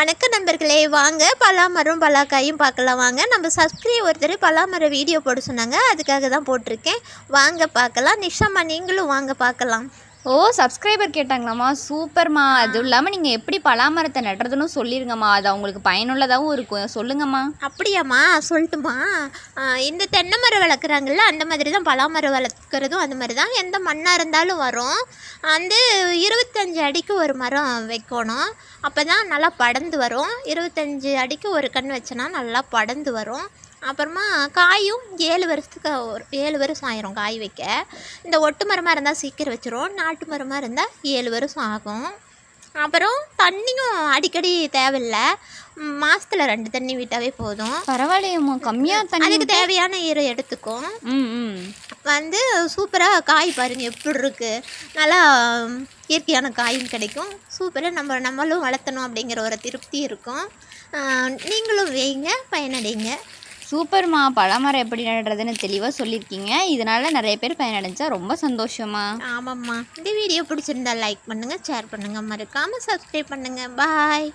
வணக்க நண்பர்களே வாங்க பலாமரம் பலாக்காயும் பார்க்கலாம். வாங்க நம்ம சப்ஸ்கிரைப் ஒருத்தர் பலாமரம் வீடியோ போட சொன்னாங்க. அதுக்காக தான் போட்டிருக்கேன். வாங்க பார்க்கலாம். நிஷாமா நீங்களும் வாங்க பார்க்கலாம். ஓ சப்ஸ்கிரைபர் கேட்டாங்களாம்மா. சூப்பர்மா. அதுவும் இல்லாமல் நீங்கள் எப்படி பலாமரத்தை நடுறதுன்னு சொல்லிருங்கம்மா. அது அவங்களுக்கு பயனுள்ளதாகவும் இருக்கும். சொல்லுங்கம்மா. அப்படியாம்மா. சொல்லட்டுமா இந்த தென்னை மரம் வளர்க்குறாங்கல்ல அந்த மாதிரி தான் பலாமரம் வளர்க்குறதும் அந்த மாதிரி தான் எந்த மண்ணாக இருந்தாலும் வரும். வந்து இருபத்தஞ்சு அடிக்கு ஒரு மரம் வைக்கணும். அப்போ தான் நல்லா படர்ந்து வரும். இருபத்தஞ்சு அடிக்கு ஒரு கன்று வச்சோன்னா நல்லா படர்ந்து வரும். அப்புறமா காயும் ஏழு வருஷத்துக்கு ஒரு ஏழு வருஷம் ஆயிரும் காய் வைக்க. இந்த ஒட்டு மரமாக இருந்தால் சீக்கிரம் வச்சிரும் நாட்டு மரமாக இருந்தால் ஏழு வருஷம் ஆகும். அப்புறம் தண்ணியும் அடிக்கடி தேவையில்லை. மாதத்தில் ரெண்டு தண்ணி விட்டாவே போதும். பரவாயில்லையம்மா கம்மியாக தண்ணி அதுக்கு தேவையான ஈரம் எடுத்துக்கும். வந்து சூப்பராக காய் பாருங்க எப்படி இருக்கு. நல்லா இயற்கையான காயும் கிடைக்கும். சூப்பராக நம்ம நம்மளும் வளர்த்தணும் அப்படிங்கிற ஒரு திருப்தி இருக்கும். நீங்களும் வைங்க பயனடைங்க. சூப்பர்மா பழமரம் எப்படி நடுறதுன்னு தெளிவாக சொல்லியிருக்கீங்க. இதனால நிறைய பேர் பயனடைஞ்சா ரொம்ப சந்தோஷமா. ஆமாம்மா. இந்த வீடியோ பிடிச்சிருந்தா லைக் பண்ணுங்கள் ஷேர் பண்ணுங்கள் மறக்காமல் சப்ஸ்கிரைப் பண்ணுங்கள் பாய்